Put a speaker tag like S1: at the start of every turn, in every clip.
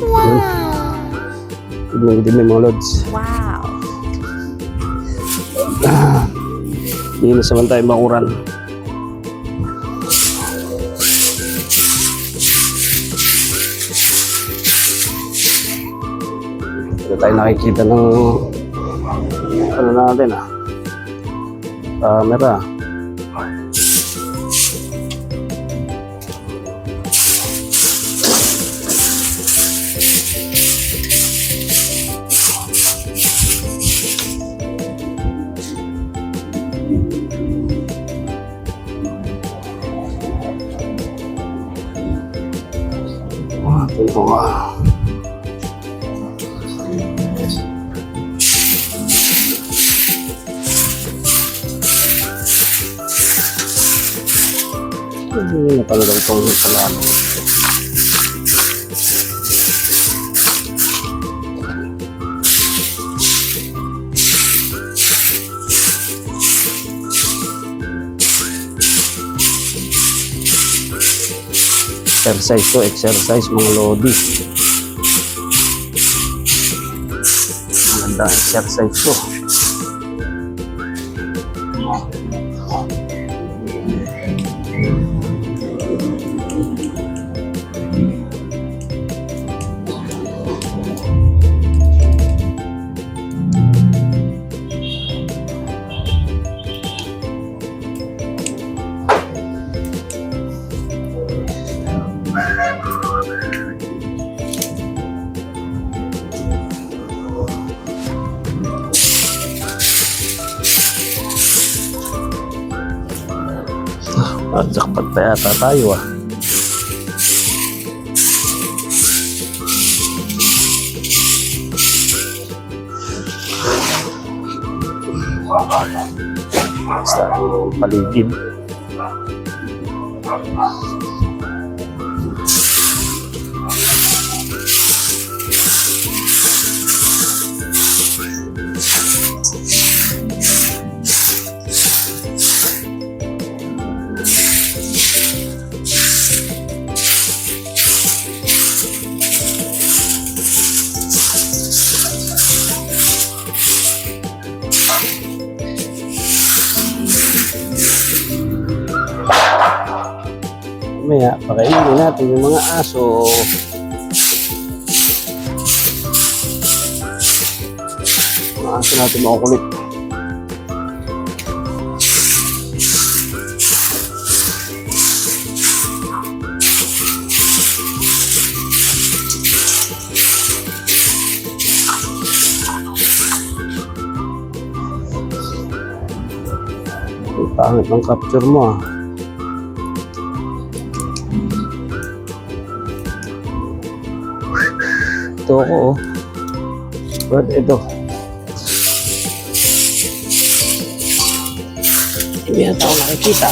S1: Wow!
S2: Tignan din mga lods.
S1: Wow!
S2: Hindi na saman tayo makuran. Ito tayo nakikita ng ano natin ah. Camera. Ah, po ah. Hindi na talaga itong salamat. Exercise to, exercise mga lodi. Maganda exercise to. At jackpot pa yata tayo ah. Sa paligid. Mamaya, pakainin natin yung mga aso. Mga aso natin makukulit. Ang pangit ng capture mo ah. Ito ako oh. But ito. Hindi na ako nakikita.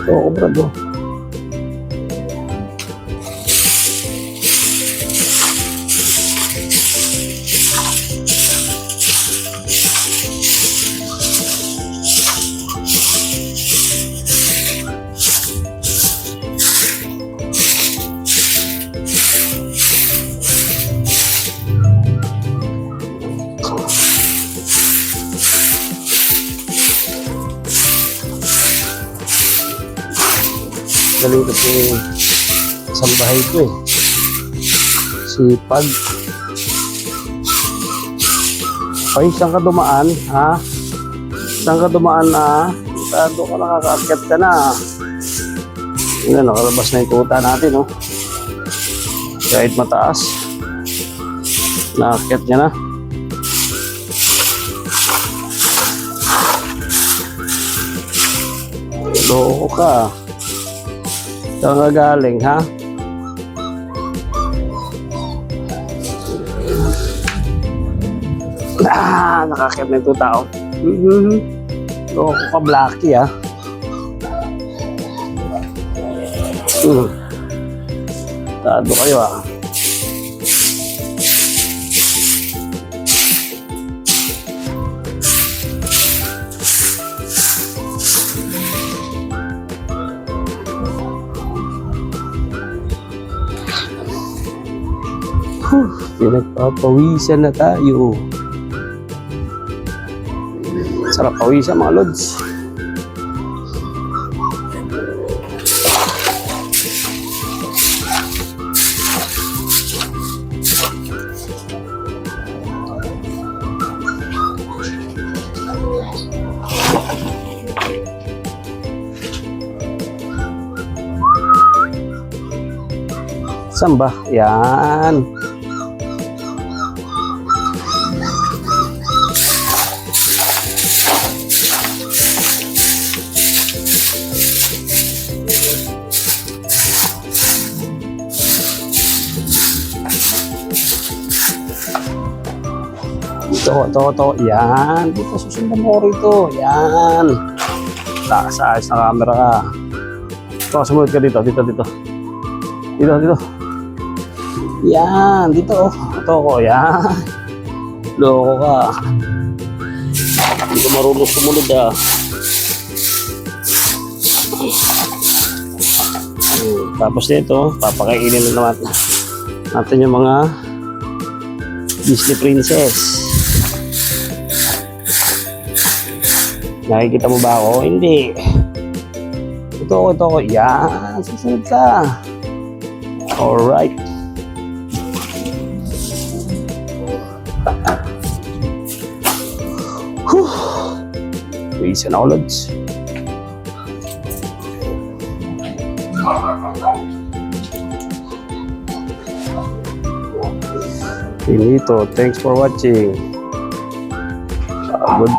S2: Ito ako Galing po isang bahay ko eh. Si Pag. Ay, saan ka dumaan, ha? Saan ka dumaan na? Sado ka nakakaakyat ka na. Yun, nakalabas na yung tuta natin, no? Kahit mataas. Nakakit niya na. Loko ka. Saan ka galing, ha? Ah, nakakit na ito tao. Mm-hmm. Loko ka, Blacky, ha? Hmm. Tado kayo, ah. Whew, pinagpapawisan na tayo. Sarap pawisan mga lods. Saan ba? Yan. Ito, ito, ito. Yan. Dito, susundan mo ko rito. Yan. Takas ayos na camera sumunod ka dito. Dito, dito. Dito, dito. Yan. Dito, oh. Ito ko. Yan. Loko ka. Hindi ko marunong sumunod, ah. Hmm, Tapos nito, papakainin na mga Disney Princess. Nakikita mo ba ako? Hindi. Ito ako, ito ako. Yan, susunod ka. Alright. Whew. Uwisan ako, Lods. Finito. Thanks for watching. Good